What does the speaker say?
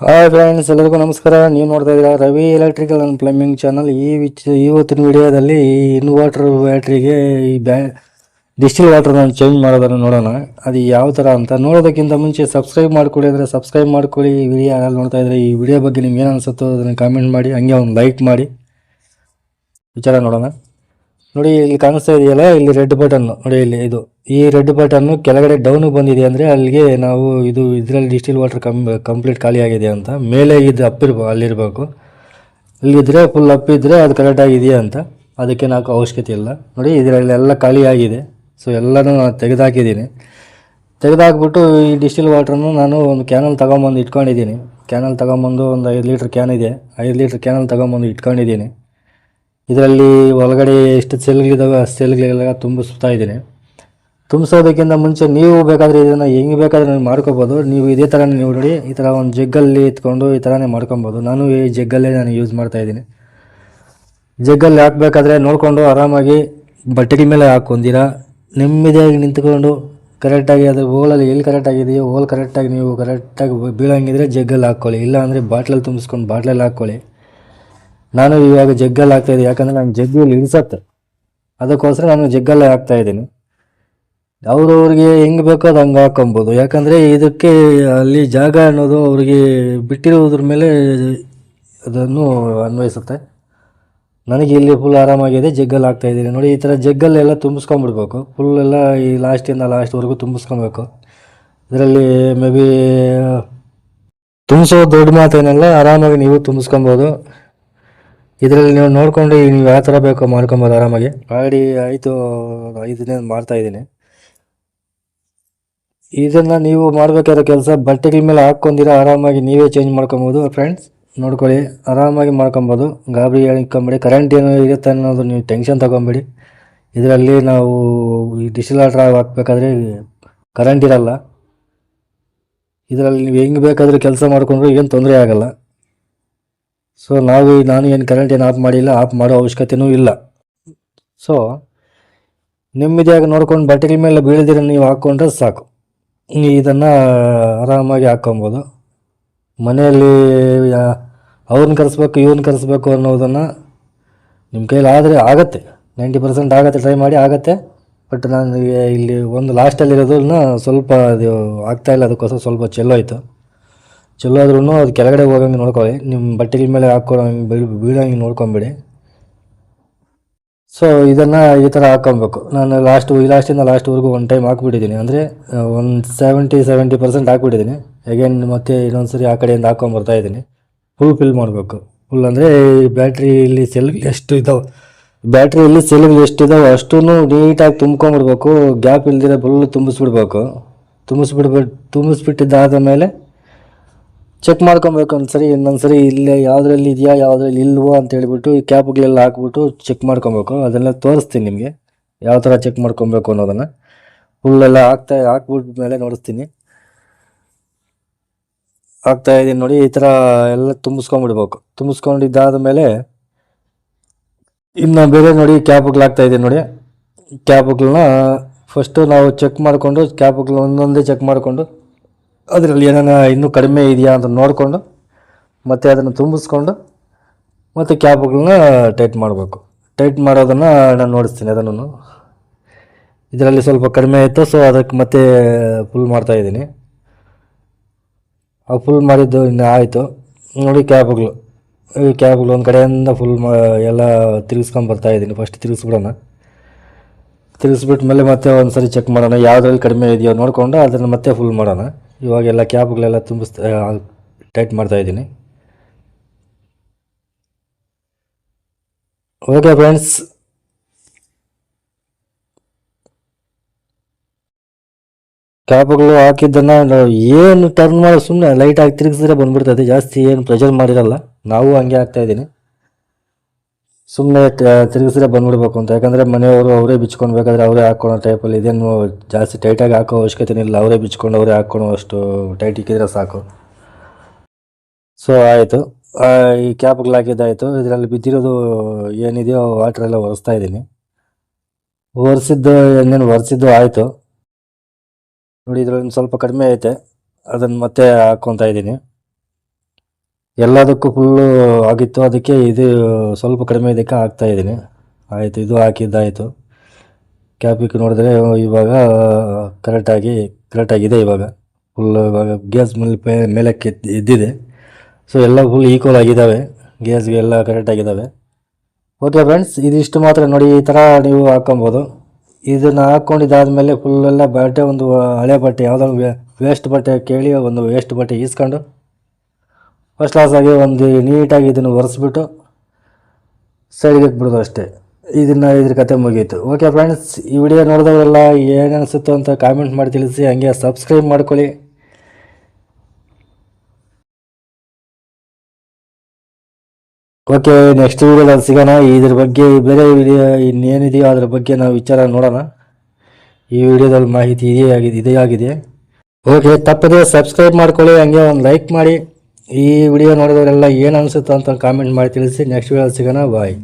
Hi friends ಎಲ್ಲರಿಗೂ ನಮಸ್ಕಾರ. ನೀವು ನೋಡ್ತಾ ಇದ್ದೀರಾ Ravi electrical and plumbing channel ಈ ವಿಚ್ ಇವತ್ತಿನ ವಿಡಿಯೋದಲ್ಲಿ ಇನ್ವರ್ಟರ್ ಬ್ಯಾಟ್ರಿಗೆ ಈ ಬ್ಯಾ ಡಿಸ್ಟಿಲ್ ವಾಟರ್ನ ಚೇಂಜ್ ಮಾಡೋದನ್ನು ನೋಡೋಣ. ಅದು ಯಾವ ಥರ ಅಂತ ನೋಡೋದಕ್ಕಿಂತ ಮುಂಚೆ ಸಬ್ಸ್ಕ್ರೈಬ್ ಮಾಡ್ಕೊಳ್ಳಿ ಅಂದರೆ ಸಬ್ಸ್ಕ್ರೈಬ್ ಮಾಡ್ಕೊಳ್ಳಿ. ಈ ವಿಡಿಯೋ ಯಾರು ನೋಡ್ತಾ ಇದ್ದರೆ ಈ ವಿಡಿಯೋ ಬಗ್ಗೆ ನಿಮ್ಗೆ ಏನು ಅನಿಸುತ್ತೋ ಅದನ್ನು ಕಾಮೆಂಟ್ ಮಾಡಿ, ಹಂಗೆ ಒಂದು ಲೈಕ್ ಮಾಡಿ. ವಿಚಾರ ನೋಡೋಣ. ನೋಡಿ, ಇಲ್ಲಿ ಕಾಣಿಸ್ತಾ ಇದೆಯಲ್ಲ, ಇಲ್ಲಿ ರೆಡ್ ಬಟನ್ ನೋಡಿ, ಇಲ್ಲಿ ಇದು. ಈ ರೆಡ್ ಬಟನ್ ಕೆಳಗಡೆ ಡೌನ್ ಬಂದಿದೆ ಅಂದರೆ ಅಲ್ಲಿಗೆ ನಾವು ಇದು ಇದರಲ್ಲಿ ಡಿಸ್ಟಿಲ್ ವಾಟರ್ ಕಂ ಕಂಪ್ಲೀಟ್ ಖಾಲಿಯಾಗಿದೆ ಅಂತ. ಮೇಲೆ ಇದು ಅಪ್ ಇರ್ಬೋ, ಅಲ್ಲಿರಬೇಕು. ಇಲ್ಲಿದ್ರೆ ಫುಲ್ ಅಪ್ ಇದ್ದರೆ ಅದು ಕರೆಕ್ಟಾಗಿ ಇದೆಯಾ ಅಂತ. ಅದಕ್ಕೆ ನಾಲ್ಕು ಅವಶ್ಯಕತೆ ಇಲ್ಲ. ನೋಡಿ, ಇದರಲ್ಲಿ ಎಲ್ಲ ಖಾಲಿಯಾಗಿದೆ ಸೊ ಎಲ್ಲನೂ ನಾನು ತೆಗೆದಾಕಿದ್ದೀನಿ. ತೆಗೆದಾಕ್ಬಿಟ್ಟು ಈ ಡಿಸ್ಟಿಲ್ ವಾಟ್ರನ್ನು ನಾನು ಒಂದು ಕ್ಯಾನಲ್ ತಗೊಂಬಂದು ಇಟ್ಕೊಂಡಿದ್ದೀನಿ. ಕ್ಯಾನಲ್ ತಗೊಂಬಂದು ಒಂದು ಐದು ಲೀಟ್ರ್ ಕ್ಯಾನ್ ಇದೆ. ಐದು ಲೀಟ್ರ್ ಕ್ಯಾನಲ್ ತಗೊಂಬಂದು ಇಟ್ಕೊಂಡಿದ್ದೀನಿ. ಇದರಲ್ಲಿ ಒಳಗಡೆ ಎಷ್ಟು ಸೆಲ್ಗಳಿದ್ದಾವೆ ಆ ಸೆಲ್ಗಳೆಲ್ಲ ತುಂಬಿಸ್ತಾ ಇದ್ದೀನಿ. ತುಂಬಿಸೋದಕ್ಕಿಂತ ಮುಂಚೆ ನೀವು ಬೇಕಾದರೆ ಇದನ್ನು ಹೆಂಗೆ ಬೇಕಾದರೆ ನೀವು ಮಾಡ್ಕೋಬೋದು. ನೀವು ಇದೇ ಥರ ನೀವು ನೋಡಿ, ಈ ಥರ ಒಂದು ಜಗ್ಗಲ್ಲಿ ಇತ್ಕೊಂಡು ಈ ಥರನೇ ಮಾಡ್ಕೊಬೋದು. ನಾನು ಈ ಜಗ್ಗಲ್ಲೇ ನಾನು ಯೂಸ್ ಮಾಡ್ತಾ ಇದ್ದೀನಿ. ಜಗ್ಗಲ್ಲಿ ಹಾಕಬೇಕಾದ್ರೆ ನೋಡಿಕೊಂಡು ಆರಾಮಾಗಿ ಬಟ್ಟೆಗಳ ಮೇಲೆ ಹಾಕೊಂದಿರ ನೆಮ್ಮದಿಯಾಗಿ ನಿಂತ್ಕೊಂಡು ಕರೆಕ್ಟಾಗಿ ಅದು ಹೋಲಲ್ಲಿ ಎಲ್ಲಿ ಕರೆಕ್ಟಾಗಿದೆಯೋ ಹೋಲ್ ಕರೆಕ್ಟಾಗಿ ನೀವು ಕರೆಕ್ಟಾಗಿ ಬೀಳಂಗಿದ್ರೆ ಜಗ್ಗಲ್ಲಿ ಹಾಕ್ಕೊಳ್ಳಿ. ಇಲ್ಲಾಂದರೆ ಬಾಟ್ಲಲ್ಲಿ ತುಂಬಿಸ್ಕೊಂಡು ಬಾಟ್ಲಲ್ಲಿ ಹಾಕ್ಕೊಳ್ಳಿ. ನಾನು ಇವಾಗ ಜಗ್ಗಲ್ಲಿ ಆಗ್ತಾ ಇದ್ದೀನಿ. ಯಾಕಂದರೆ ನಾನು ಜಗ್ಗಲ್ಲಿ ಇಳಿಸತ್ತೆ. ಅದಕ್ಕೋಸ್ಕರ ನಾನು ಜಗ್ಗಲ್ಲೇ ಆಗ್ತಾ ಇದ್ದೀನಿ. ಅವ್ರವ್ರಿಗೆ ಹೆಂಗೆ ಬೇಕೋ ಅದು ಹಂಗೆ ಹಾಕೊಬೋದು ಯಾಕಂದರೆ ಇದಕ್ಕೆ ಅಲ್ಲಿ ಜಾಗ ಅನ್ನೋದು ಅವ್ರಿಗೆ ಬಿಟ್ಟಿರೋದ್ರ ಮೇಲೆ ಅದನ್ನು ಅನ್ವಯಿಸುತ್ತೆ. ನನಗೆ ಇಲ್ಲಿ ಫುಲ್ ಆರಾಮಾಗಿದೆ, ಜಗ್ಗಲ್ಲಿ ಆಗ್ತಾ ಇದ್ದೀನಿ. ನೋಡಿ, ಈ ಥರ ಜಗ್ಗಲ್ಲೆಲ್ಲ ತುಂಬಿಸ್ಕೊಂಬಿಡ್ಬೇಕು ಫುಲ್ ಎಲ್ಲ ಈ ಲಾಸ್ಟಿಂದ ಲಾಸ್ಟ್ವರೆಗೂ ತುಂಬಿಸ್ಕೊಬೇಕು. ಇದರಲ್ಲಿ ಮೇ ಬಿ ತುಂಬಿಸೋ ದೊಡ್ಡ ಮಾತೇನಲ್ಲ, ಆರಾಮಾಗಿ ನೀವು ತುಂಬಿಸ್ಕೊಬೋದು. ಇದರಲ್ಲಿ ನೀವು ನೋಡ್ಕೊಂಡು ನೀವು ಯಾವ ಥರ ಬೇಕೋ ಮಾಡ್ಕೊಬೋದು ಆರಾಮಾಗಿ. ಆಲ್ರೆಡಿ ಆಯಿತು ಐದು ದಿನ ಮಾಡ್ತಾ ಇದ್ದೀನಿ. ಇದನ್ನು ನೀವು ಮಾಡಬೇಕಾದ ಕೆಲಸ ಬಟ್ಟೆಗಳ ಮೇಲೆ ಹಾಕ್ಕೊಂಡಿರೋ ಆರಾಮಾಗಿ ನೀವೇ ಚೇಂಜ್ ಮಾಡ್ಕೊಬೋದು ಫ್ರೆಂಡ್ಸ್ ನೋಡ್ಕೊಳ್ಳಿ ಆರಾಮಾಗಿ ಮಾಡ್ಕೊಬೋದು. ಗಾಬರಿ ಹೇಳ್ಕೊಂಬೇಡಿ ಕರೆಂಟ್ ಏನೋ ಇರುತ್ತೆ ಅನ್ನೋದು ನೀವು ಟೆನ್ಷನ್ ತೊಗೊಬೇಡಿ. ಇದರಲ್ಲಿ ನಾವು ಈ ಡಿಜಿಟಲ್ ಆರ್ಡ್ರ್ ಹಾಕ್ಬೇಕಾದ್ರೆ ಕರೆಂಟ್ ಇರಲ್ಲ. ಇದರಲ್ಲಿ ನೀವು ಹೆಂಗೆ ಬೇಕಾದರೂ ಕೆಲಸ ಮಾಡಿಕೊಂಡ್ರು ಏನು ತೊಂದರೆ ಆಗಲ್ಲ. ಸೊ ನಾವು ನಾನು ಏನು ಕರೆಂಟ್ ಏನು ಆಫ್ ಮಾಡಿಲ್ಲ ಆಫ್ ಮಾಡೋ ಅವಶ್ಯಕತೆಯೂ ಇಲ್ಲ. ಸೊ ನೆಮ್ಮದಿಯಾಗಿ ನೋಡ್ಕೊಂಡು ಬಟ್ಟೆಗಳ ಮೇಲೆ ಬೀಳದಿರ ನೀವು ಹಾಕ್ಕೊಂಡ್ರೆ ಸಾಕು. ಇದನ್ನು ಆರಾಮಾಗಿ ಹಾಕ್ಕೊಬೋದು. ಮನೆಯಲ್ಲಿ ಅವ್ರನ್ನ ಕರೆಸ್ಬೇಕು ಇವ್ರನ್ನ ಕರೆಸ್ಬೇಕು ಅನ್ನೋದನ್ನು ನಿಮ್ಮ ಕೈಲಿ ಆದರೆ ಆಗತ್ತೆ. ನೈಂಟಿ ಪರ್ಸೆಂಟ್ ಆಗತ್ತೆ ಟ್ರೈ ಮಾಡಿ ಆಗತ್ತೆ. ಬಟ್ ನನಗೆ ಇಲ್ಲಿ ಒಂದು ಲಾಸ್ಟಲ್ಲಿರೋದನ್ನ ಸ್ವಲ್ಪ ಅದು ಆಗ್ತಾಯಿಲ್ಲ ಅದಕ್ಕೋಸ್ಕರ ಸ್ವಲ್ಪ ಚೆಲ್ಲೋಯ್ತು ಚೆಲ್ಲೋದ್ರೂ ಅದು ಕೆಳಗಡೆ ಹೋಗಂಗೆ ನೋಡ್ಕೊಳ್ಳಿ ನಿಮ್ಮ ಬಟ್ಟೆಗಳ ಮೇಲೆ ಹಾಕ್ಕೊಳ್ಳೋಂಗೆ ಬೀಳ್, ಬೀಳಂಗೆ ನೋಡ್ಕೊಂಬಿಡಿ. ಸೊ ಇದನ್ನು ಈ ಥರ ಹಾಕ್ಕೊಬೇಕು ನಾನು ಲಾಸ್ಟ್ ಈ ಲಾಸ್ಟಿಂದ ಲಾಸ್ಟ್ವರೆಗೂ ಒನ್ ಟೈಮ್ ಹಾಕ್ಬಿಟ್ಟಿದ್ದೀನಿ ಅಂದರೆ ಒಂದು ಸೆವೆಂಟಿ ಸೆವೆಂಟಿ ಪರ್ಸೆಂಟ್ ಹಾಕ್ಬಿಟ್ಟಿದ್ದೀನಿ ಅಗೇನ್ ಮತ್ತೆ ಇನ್ನೊಂದು ಸರಿ ಆ ಕಡೆಯಿಂದ ಹಾಕ್ಕೊಂಬರ್ತಾ ಇದ್ದೀನಿ ಫುಲ್ ಫಿಲ್ ಮಾಡಬೇಕು. ಫುಲ್ ಅಂದರೆ ಬ್ಯಾಟ್ರಿಯಲ್ಲಿ ಸೆಲ್ಗಳು ಎಷ್ಟು ಇದ್ದಾವೆ ಬ್ಯಾಟ್ರಿಯಲ್ಲಿ ಸೆಲ್ಗಳು ಎಷ್ಟು ಇದ್ದಾವೆ ಅಷ್ಟೂ ನೀಟಾಗಿ ತುಂಬ್ಕೊಂಬಿಡ್ಬೇಕು ಗ್ಯಾಪ್ ಇಲ್ದಿರೋ ಫುಲ್ ತುಂಬಿಸ್ಬಿಡ್ಬೇಕು. ತುಂಬಿಸ್ಬಿಡ್ಬಿಟ್ಟು ತುಂಬಿಸ್ಬಿಟ್ಟಿದ್ದಾದ ಮೇಲೆ ಚೆಕ್ ಮಾಡ್ಕೊಬೇಕು ಒಂದ್ಸರಿ, ಇನ್ನೊಂದ್ಸರಿ ಇಲ್ಲೇ ಯಾವುದ್ರಲ್ಲಿ ಇದೆಯಾ, ಯಾವುದ್ರಲ್ಲಿ ಇಲ್ವೋ ಅಂತ ಹೇಳ್ಬಿಟ್ಟು ಕ್ಯಾಪ್ಗಳೆಲ್ಲ ಹಾಕ್ಬಿಟ್ಟು ಚೆಕ್ ಮಾಡ್ಕೊಬೇಕು. ಅದೆಲ್ಲ ತೋರಿಸ್ತೀನಿ ನಿಮಗೆ. ಯಾವ ಥರ ಚೆಕ್ ಮಾಡ್ಕೊಬೇಕು ಅನ್ನೋದನ್ನು. ಫುಲ್ ಎಲ್ಲ ಹಾಕ್ತಾ ಹಾಕ್ಬಿಟ್ಟ ಮೇಲೆ ನೋಡಿಸ್ತೀನಿ. ಹಾಕ್ತಾ ಇದ್ದೀನಿ ನೋಡಿ, ಈ ಥರ ಎಲ್ಲ ತುಂಬಿಸ್ಕೊಂಬಿಡ್ಬೇಕು ತುಂಬಿಸ್ಕೊಂಡಿದ್ದಾದ ಮೇಲೆ ಇನ್ನು ಬೇರೆ ನೋಡಿ ಕ್ಯಾಪ್ಗಳು ಹಾಕ್ತಾ ಇದ್ದೀನಿ ನೋಡಿ. ಕ್ಯಾಪ್ಗಳನ್ನ ಫಸ್ಟು ನಾವು ಚೆಕ್ ಮಾಡಿಕೊಂಡು ಕ್ಯಾಪ್ಗಳು ಒಂದೊಂದೇ ಚೆಕ್ ಮಾಡಿಕೊಂಡು ಅದರಲ್ಲಿ ಏನಾನ ಇನ್ನೂ ಕಡಿಮೆ ಇದೆಯಾ ಅಂತ ನೋಡಿಕೊಂಡು ಮತ್ತು ಅದನ್ನು ತುಂಬಿಸ್ಕೊಂಡು ಮತ್ತು ಕ್ಯಾಬ್ಗಳನ್ನ ಟೈಟ್ ಮಾಡಬೇಕು. ಟೈಟ್ ಮಾಡೋದನ್ನು ನಾನು ನೋಡಿಸ್ತೀನಿ ಅದನ್ನು ಇದರಲ್ಲಿ ಸ್ವಲ್ಪ ಕಡಿಮೆ ಇತ್ತು ಸೊ ಅದಕ್ಕೆ ಮತ್ತೆ ಫುಲ್ ಮಾಡ್ತಾಯಿದ್ದೀನಿ ಆ ಫುಲ್ ಮಾಡಿದ್ದು ಇನ್ನು ಆಯಿತು. ನೋಡಿ ಕ್ಯಾಬ್ಗಳು ಈ ಕ್ಯಾಬ್ಗಳು ಒಂದು ಕಡೆಯಿಂದ ಫುಲ್ ಮಾ ಎಲ್ಲ ತಿರ್ಗಿಸ್ಕೊಂಡು ಬರ್ತಾ ಇದ್ದೀನಿ ಫಸ್ಟ್ ತಿರ್ಗಿಸ್ಬಿಡೋಣ. ತಿರ್ಗಿಸ್ಬಿಟ್ಟ ಮೇಲೆ ಮತ್ತೆ ಒಂದು ಸರಿ ಚೆಕ್ ಮಾಡೋಣ, ಯಾವುದ್ರಲ್ಲಿ ಕಡಿಮೆ ಇದೆಯೋ ನೋಡಿಕೊಂಡು ಅದನ್ನು ಮತ್ತೆ ಫುಲ್ ಮಾಡೋಣ. ಇವಾಗೆಲ್ಲ ಕ್ಯಾಬ್ಗಳೆಲ್ಲ ತುಂಬಿಸ್ತಾ ಟೈಟ್ ಮಾಡ್ತಾ ಇದ್ದೀನಿ. ಓಕೆ ಫ್ರೆಂಡ್ಸ್ ಕ್ಯಾಬ್ಗಳು ಹಾಕಿದ್ದನ್ನು ನಾವು ಏನು ಟರ್ನ್ ಮಾಡೋ ಸುಮ್ಮನೆ ಲೈಟಾಗಿ ತಿರುಗಿಸಿದ್ರೆ ಬಂದ್ಬಿಡ್ತದೆ. ಜಾಸ್ತಿ ಏನು ಪ್ರೆಷರ್ ಮಾಡಿರಲ್ಲ. ನಾವು ಹಂಗೆ ಆಗ್ತಾ ಇದ್ದೀನಿ. ಸುಮ್ಮನೆ ತಿರುಗಿಸಿದ್ರೆ ಬಂದ್ಬಿಡ್ಬೇಕು ಅಂತ. ಯಾಕಂದರೆ ಮನೆಯವರು ಅವರೇ ಬಿಚ್ಕೊಳ್ಬೇಕಾದ್ರೆ ಅವರೇ ಹಾಕ್ಕೊಳೋ ಟೈಪಲ್ಲಿ ಇದೇನು ಜಾಸ್ತಿ ಟೈಟಾಗಿ ಹಾಕೋ ಅವಶ್ಯಕತೆ ಇಲ್ಲ. ಅವರೇ ಬಿಚ್ಕೊಂಡು ಅವರೇ ಹಾಕ್ಕೊಳೋ ಅಷ್ಟು ಟೈಟ್ ಇಕ್ಕಿದ್ರೆ ಸಾಕು. ಸೊ ಆಯಿತು. ಈ ಕ್ಯಾಪ್ಗಳು ಹಾಕಿದ್ದಾಯಿತು ಇದರಲ್ಲಿ ಬಿದ್ದಿರೋದು ಏನಿದೆಯೋ ವಾಟ್ರೆಲ್ಲ ಒರೆಸ್ತಾ ಇದ್ದೀನಿ. ಒರೆಸಿದ್ದು, ಏನೇನು ಒರೆಸಿದ್ದು ಆಯಿತು. ನೋಡಿ, ಇದರಲ್ಲಿ ಸ್ವಲ್ಪ ಕಡಿಮೆ ಐತೆ. ಅದನ್ನು ಮತ್ತೆ ಹಾಕ್ಕೊತಾ ಇದ್ದೀನಿ. ಎಲ್ಲದಕ್ಕೂ ಫುಲ್ಲು ಆಗಿತ್ತು. ಅದಕ್ಕೆ ಇದು ಸ್ವಲ್ಪ ಕಡಿಮೆ ಇದಕ್ಕೆ ಹಾಕ್ತಾ ಇದ್ದೀನಿ. ಆಯಿತು, ಇದು ಹಾಕಿದ್ದಾಯಿತು. ಕ್ಯಾಪಿಕ್ ನೋಡಿದ್ರೆ ಇವಾಗ ಕರೆಕ್ಟಾಗಿ ಕರೆಕ್ಟಾಗಿದೆ ಇವಾಗ. ಫುಲ್ ಇವಾಗ ಗ್ಯಾಸ್ ಮೇಲೆ ಮೇಲಕ್ಕೆ ಇದ್ದಿದೆ ಸೊ ಎಲ್ಲ ಫುಲ್ ಈಕ್ವಲ್ ಆಗಿದ್ದಾವೆ. ಗ್ಯಾಸ್ಗೆ ಎಲ್ಲ ಕರೆಕ್ಟಾಗಿದ್ದಾವೆ ಓಕೆ ಫ್ರೆಂಡ್ಸ್ ಇದಿಷ್ಟು ಮಾತ್ರ. ನೋಡಿ, ಈ ಥರ ನೀವು ಹಾಕ್ಕೊಬೋದು. ಇದನ್ನು ಹಾಕ್ಕೊಂಡಿದ್ದಾದಮೇಲೆ ಫುಲ್ಲೆಲ್ಲ ಬಟ್ಟೆ, ಒಂದು ಹಳೆ ಬಟ್ಟೆ ಯಾವುದೋ ವೇಸ್ಟ್ ಬಟ್ಟೆ ಕೇಳಿ, ಒಂದು ವೇಸ್ಟ್ ಬಟ್ಟೆ ಈಸ್ಕೊಂಡು ಫಸ್ಟ್ ಕ್ಲಾಸಾಗಿ ಒಂದು ನೀಟಾಗಿ ಇದನ್ನು ಒರೆಸ್ಬಿಟ್ಟು ಸೈಡ್ಗೆ ಹಾಕ್ಬಿಡೋದು ಅಷ್ಟೇ. ಇದನ್ನು ಇದ್ರ ಕತೆ ಮುಗೀತು. ಓಕೆ ಫ್ರೆಂಡ್ಸ್ ಈ ವಿಡಿಯೋ ನೋಡಿದವರೆಲ್ಲ ಏನಿಸುತ್ತೋ ಅಂತ ಕಾಮೆಂಟ್ ಮಾಡಿ ತಿಳಿಸಿ, ಹಂಗೆ ಸಬ್ಸ್ಕ್ರೈಬ್ ಮಾಡ್ಕೊಳ್ಳಿ. ಓಕೆ ನೆಕ್ಸ್ಟ್ ವಿಡಿಯೋದಲ್ಲಿ ಸಿಗೋಣ. ಇದ್ರ ಬಗ್ಗೆ ಬೇರೆ ವಿಡಿಯೋ ಇನ್ನೇನಿದೆಯೋ ಅದ್ರ ಬಗ್ಗೆ ನಾವು ವಿಚಾರ ನೋಡೋಣ. ಈ ವಿಡಿಯೋದಲ್ಲಿ ಮಾಹಿತಿ ಇದೇ ಆಗಿದೆ ಇದೇ ಆಗಿದೆ. ಓಕೆ ತಪ್ಪದೆ ಸಬ್ಸ್ಕ್ರೈಬ್ ಮಾಡ್ಕೊಳ್ಳಿ, ಹಂಗೆ ಒಂದು ಲೈಕ್ ಮಾಡಿ. ಈ ವಿಡಿಯೋ ನೋಡಿದವರೆಲ್ಲ ಏನು ಅನಿಸುತ್ತೋ ಅಂತ ಕಾಮೆಂಟ್ ಮಾಡಿ ತಿಳಿಸಿ ನೆಕ್ಸ್ಟ್ ವಿಡಿಯೋ ಸಿಗೋಣ ಬಾಯ್